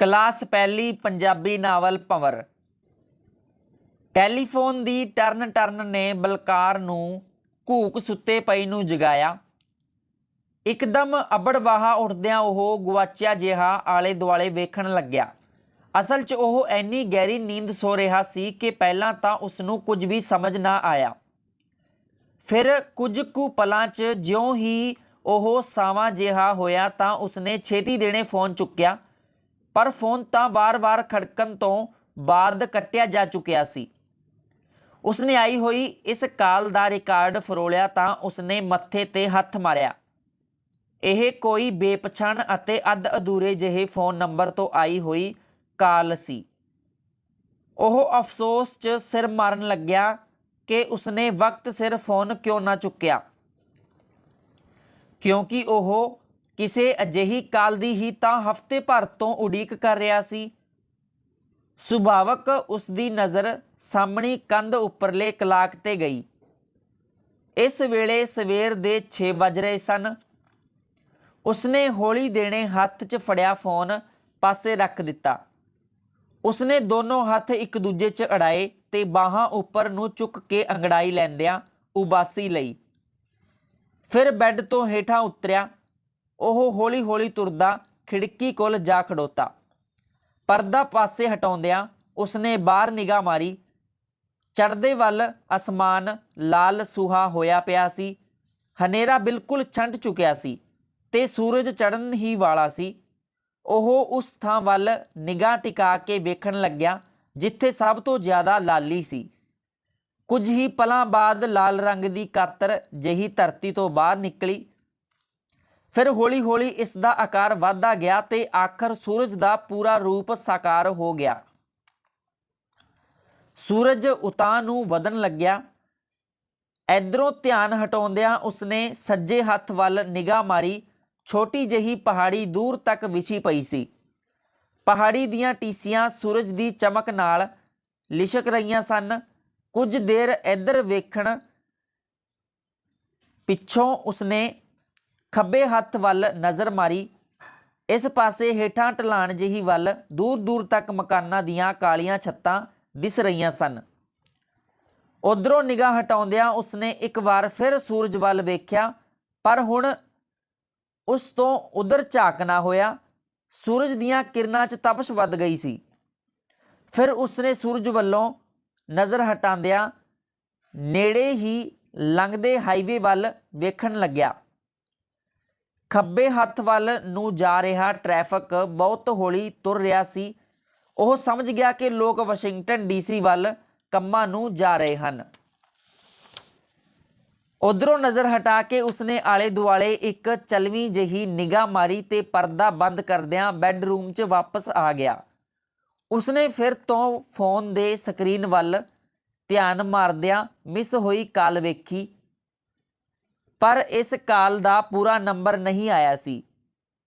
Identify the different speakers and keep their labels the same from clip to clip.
Speaker 1: Class ਪਹਿਲੀ Punjabi novel ਭੰਵਰ। Telephone ਦੀ turn turn ਨੇ ਬਲਕਾਰ ਨੂੰ ਘੂਕ ਸੁੱਤੇ ਪਈ ਨੂੰ ਜਗਾਇਆ। ਇੱਕਦਮ ਅਬੜਵਾਹਾ ਉੱਠਦਿਆਂ ਉਹ ਗੁਆਚਿਆ ਜਿਹਾ ਆਲੇ ਦੁਆਲੇ ਵੇਖਣ ਲੱਗਿਆ। ਅਸਲ 'ਚ ਉਹ ਐਨੀ ਗਹਿਰੀ ਨੀਂਦ ਸੋ ਰਿਹਾ ਸੀ ਕਿ ਪਹਿਲਾਂ ਤਾਂ ਉਸ ਨੂੰ ਕੁਝ ਵੀ ਸਮਝ ਨਾ ਆਇਆ। ਫਿਰ ਕੁਝ ਕੁ ਪਲਾਂ 'ਚ ਜਿਉਂ ਹੀ ਉਹ ਸਾਵਾਂ ਜਿਹਾ ਹੋਇਆ ਤਾਂ ਉਸਨੇ ਛੇਤੀ ਦੇਣੇ ਫੋਨ ਚੁੱਕਿਆ। ਪਰ ਫੋਨ ਤਾਂ ਵਾਰ-ਵਾਰ ਖੜਕਣ ਤੋਂ ਬਾਅਦ ਕੱਟਿਆ ਜਾ ਚੁੱਕਿਆ ਸੀ। ਉਸਨੇ ਆਈ ਹੋਈ ਇਸ ਕਾਲ ਦਾ ਰਿਕਾਰਡ ਫਰੋਲਿਆ ਤਾਂ ਉਸਨੇ ਮੱਥੇ ਤੇ ਹੱਥ ਮਾਰਿਆ। ਇਹ ਕੋਈ ਬੇਪਛਾਣ ਅਤੇ ਅੱਧ ਅਧੂਰੇ ਜਿਹੇ ਫੋਨ ਨੰਬਰ ਤੋਂ ਆਈ ਹੋਈ ਕਾਲ ਸੀ। ਉਹ ਅਫਸੋਸ 'ਚ ਸਿਰ ਮਾਰਨ ਲੱਗਿਆ ਕਿ ਉਸਨੇ ਵਕਤ ਸਿਰ ਫੋਨ ਕਿਉਂ ਨਾ ਚੁੱਕਿਆ। ਕਿਉਂਕਿ ਉਹ ਕਿਸੇ ਅਜਿਹੀ ਕਾਲ ਦੀ ਹੀ ਤਾਂ ਹਫ਼ਤੇ ਭਰ ਤੋਂ ਉਡੀਕ ਕਰ ਰਿਹਾ ਸੀ। ਸੁਭਾਵਕ ਉਸ ਦੀ ਨਜ਼ਰ ਸਾਹਮਣੀ ਕੰਧ ਉੱਪਰਲੇ ਕਲਾਕ ਤੇ ਗਈ। ਇਸ ਵੇਲੇ ਸਵੇਰ ਦੇ 6 ਵੱਜ ਰਹੇ ਸਨ। ਉਸਨੇ ਹੌਲੀ ਦੇਣੇ ਹੱਥ 'ਚ ਫੜਿਆ ਫੋਨ, ਪਾਸੇ ਰੱਖ ਦਿੱਤਾ। ਉਸਨੇ ਦੋਨੋਂ ਹੱਥ ਇੱਕ ਦੂਜੇ 'ਚ ਅੜਾਏ ਤੇ ਬਾਹਾਂ ਉੱਪਰ ਨੂੰ ਚੁੱਕ ਕੇ ਅੰਗੜਾਈ ਲੈਂਦਿਆਂ ਉਬਾਸੀ ਲਈ। ਫਿਰ ਬੈੱਡ ਤੋਂ ਹੇਠਾਂ ਉਤਰਿਆ। ਉਹ ਹੌਲੀ-ਹੌਲੀ ਤੁਰਦਾ, ਖਿੜਕੀ ਕੋਲ ਜਾ ਖੜੋਤਾ। ਪਰਦਾ ਪਾਸੇ ਹਟਾਉਂਦਿਆਂ ਉਸਨੇ ਬਾਹਰ ਨਿਗਾਹ ਮਾਰੀ। ਚੜ੍ਹਦੇ ਵੱਲ ਅਸਮਾਨ ਲਾਲ ਸੁਹਾ ਹੋਇਆ ਪਿਆ ਸੀ। ਹਨੇਰਾ ਬਿਲਕੁਲ ਛੰਡ ਚੁੱਕਿਆ ਸੀ ਤੇ ਸੂਰਜ ਚੜ੍ਹਨ ਹੀ ਵਾਲਾ ਸੀ। ਉਹ ਉਸ ਥਾਂ ਵੱਲ ਨਿਗਾਹ ਟਿਕਾ ਕੇ ਵੇਖਣ ਲੱਗਿਆ, ਜਿੱਥੇ ਸਭ ਤੋਂ ਜ਼ਿਆਦਾ ਲਾਲੀ ਸੀ। ਕੁਝ ਹੀ ਪਲਾਂ ਬਾਅਦ ਲਾਲ ਰੰਗ ਦੀ ਕਾਤਰ ਜਹੀ ਧਰਤੀ ਤੋਂ ਬਾਹਰ ਨਿਕਲੀ। ਫਿਰ ਹੌਲੀ-ਹੌਲੀ ਇਸ ਦਾ ਆਕਾਰ ਵਧਦਾ ਗਿਆ ਤੇ ਆਖਰ ਸੂਰਜ ਦਾ ਪੂਰਾ ਰੂਪ ਸਾਕਾਰ ਹੋ ਗਿਆ। ਸੂਰਜ ਉਤਾਂ ਨੂੰ ਵਧਣ ਲੱਗਿਆ। ਇਧਰੋਂ ਧਿਆਨ ਹਟਾਉਂਦਿਆਂ ਉਸਨੇ ਸੱਜੇ ਹੱਥ ਵੱਲ ਨਿਗਾਹ ਮਾਰੀ। ਛੋਟੀ ਜਿਹੀ ਪਹਾੜੀ ਦੂਰ ਤੱਕ ਵਿਛੀ ਪਈ ਸੀ। ਪਹਾੜੀ ਦੀਆਂ ਟੀਸੀਆਂ ਸੂਰਜ ਦੀ ਚਮਕ ਨਾਲ ਲਿਸ਼ਕ ਰਹੀਆਂ ਸਨ। ਕੁਝ ਦੇਰ ਇੱਧਰ ਵੇਖਣ ਪਿੱਛੋਂ ਉਸਨੇ ਖੱਬੇ ਹੱਥ ਵੱਲ ਨਜ਼ਰ ਮਾਰੀ। ਇਸ ਪਾਸੇ ਹੇਠਾਂ ਢਲਾਣ ਜਿਹੀ ਵੱਲ ਦੂਰ ਦੂਰ ਤੱਕ ਮਕਾਨਾਂ ਦੀਆਂ ਕਾਲੀਆਂ ਛੱਤਾਂ ਦਿਸ ਰਹੀਆਂ ਸਨ। ਉਧਰੋਂ ਨਿਗਾਹ ਹਟਾਉਂਦਿਆਂ ਉਸਨੇ ਇੱਕ ਵਾਰ ਫਿਰ ਸੂਰਜ ਵੱਲ ਵੇਖਿਆ, ਪਰ ਹੁਣ ਉਸ ਤੋਂ ਉਧਰ ਝਾਕਣਾ ਹੋਇਆ। ਸੂਰਜ ਦੀਆਂ ਕਿਰਨਾਂ 'ਚ ਤਪਸ਼ ਵੱਧ ਗਈ ਸੀ। ਫਿਰ ਉਸਨੇ ਸੂਰਜ ਵੱਲੋਂ ਨਜ਼ਰ ਹਟਾਉਂਦਿਆਂ ਨੇੜੇ ਹੀ ਲੰਘਦੇ ਹਾਈਵੇ ਵੱਲ ਵੇਖਣ ਲੱਗਿਆ। ਖੱਬੇ ਹੱਥ ਵੱਲ ਨੂੰ ਜਾ ਰਿਹਾ ਟ੍ਰੈਫਿਕ, ਬਹੁਤ ਹੌਲੀ ਤੁਰ ਰਿਹਾ ਸੀ। ਉਹ ਸਮਝ ਗਿਆ ਕਿ ਲੋਕ ਵਾਸ਼ਿੰਗਟਨ ਡੀਸੀ ਵੱਲ ਕੰਮਾਂ ਨੂੰ ਜਾ ਰਹੇ ਹਨ। ਉਧਰੋਂ ਨਜ਼ਰ ਹਟਾ ਕੇ ਉਸਨੇ ਆਲੇ ਦੁਆਲੇ ਇੱਕ ਚਲਵੀਂ ਜਿਹੀ ਨਿਗਾਹ ਮਾਰੀ ਤੇ ਪਰਦਾ ਬੰਦ ਕਰਦਿਆਂ ਬੈੱਡਰੂਮ 'ਚ ਵਾਪਸ ਆ ਗਿਆ। ਉਸਨੇ ਫਿਰ ਤੋਂ ਫੋਨ ਦੇ ਸਕਰੀਨ ਵੱਲ ਧਿਆਨ ਮਾਰਦਿਆਂ ਮਿਸ ਹੋਈ ਕਾਲ ਵੇਖੀ। ਪਰ ਇਸ ਕਾਲ ਦਾ ਪੂਰਾ ਨੰਬਰ ਨਹੀਂ ਆਇਆ ਸੀ।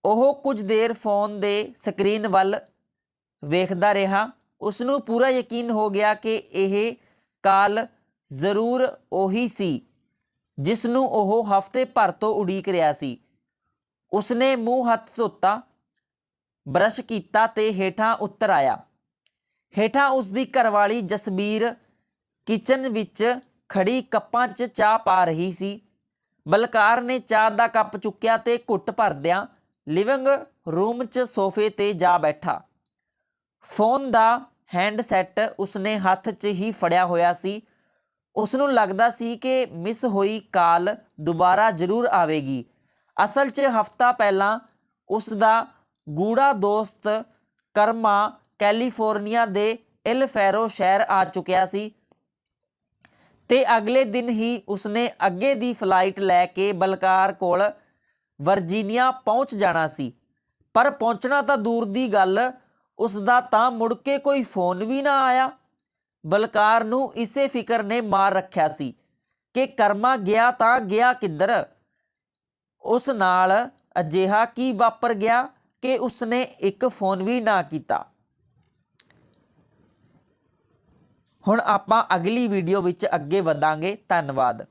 Speaker 1: ਉਹ ਕੁਝ ਦੇਰ ਫੋਨ ਦੇ ਸਕਰੀਨ ਵੱਲ ਵੇਖਦਾ ਰਿਹਾ। ਉਸ ਨੂੰ ਪੂਰਾ ਯਕੀਨ ਹੋ ਗਿਆ ਕਿ ਇਹ ਕਾਲ ਜ਼ਰੂਰ ਉਹੀ ਸੀ ਜਿਸ ਨੂੰ ਉਹ ਹਫ਼ਤੇ ਭਰ ਤੋਂ ਉਡੀਕ ਰਿਹਾ ਸੀ। ਉਸਨੇ ਮੂੰਹ ਹੱਥ ਧੋਤਾ, ਬਰਸ਼ ਕੀਤਾ ਤੇ ਹੇਠਾਂ ਉੱਤਰ ਆਇਆ। ਹੇਠਾਂ ਉਸ ਦੀ ਘਰਵਾਲੀ ਜਸਬੀਰ ਕਿਚਨ ਵਿੱਚ ਖੜੀ ਕੱਪਾਂ 'ਚ ਚਾਹ ਪਾ ਰਹੀ ਸੀ। ਬਲਕਾਰ ਨੇ ਚਾਹ ਦਾ ਕੱਪ ਚੁੱਕਿਆ ਤੇ ਘੁੱਟ ਭਰਦਿਆਂ ਲਿਵਿੰਗ ਰੂਮ 'ਚ ਸੋਫੇ ਤੇ ਜਾ ਬੈਠਾ। ਫੋਨ ਦਾ ਹੈਂਡਸੈਟ ਉਸਨੇ ਹੱਥ 'ਚ ਹੀ ਫੜਿਆ ਹੋਇਆ ਸੀ। ਉਸ ਨੂੰ ਲੱਗਦਾ ਸੀ ਕਿ ਮਿਸ ਹੋਈ ਕਾਲ ਦੁਬਾਰਾ ਜ਼ਰੂਰ ਆਵੇਗੀ। ਅਸਲ 'ਚ ਹਫਤਾ ਪਹਿਲਾਂ ਉਸ ਦਾ ਗੂੜਾ ਦੋਸਤ ਕਰਮਾ ਕੈਲੀਫੋਰਨੀਆ ਦੇ ਇਲਫੈਰੋ ਸ਼ਹਿਰ ਆ ਚੁੱਕਿਆ ਸੀ। ਤੇ ਅਗਲੇ ਦਿਨ ਹੀ ਉਸਨੇ ਅੱਗੇ ਦੀ ਫਲਾਈਟ ਲੈ ਕੇ ਬਲਕਾਰ ਕੋਲ ਵਰਜੀਨੀਆ ਪਹੁੰਚ ਜਾਣਾ ਸੀ। ਪਰ ਪਹੁੰਚਣਾ ਤਾਂ ਦੂਰ ਦੀ ਗੱਲ ਉਸ ਦਾ ਤਾਂ ਮੁੜ ਕੇ ਕੋਈ ਫੋਨ ਵੀ ਨਾ ਆਇਆ। ਬਲਕਾਰ ਨੂੰ ਇਸੇ ਫਿਕਰ ਨੇ ਮਾਰ ਰੱਖਿਆ ਸੀ ਕਿ ਕਰਮਾ ਗਿਆ ਤਾਂ ਗਿਆ ਕਿੱਧਰ। ਉਸ ਨਾਲ ਅਜਿਹਾ ਕੀ ਵਾਪਰ ਗਿਆ ਕਿ ਉਸਨੇ ਇੱਕ ਫੋਨ ਵੀ ਨਾ ਕੀਤਾ। ਹੁਣ ਆਪਾਂ ਅਗਲੀ ਵੀਡੀਓ ਵਿੱਚ ਅੱਗੇ ਵਧਾਂਗੇ। ਧੰਨਵਾਦ।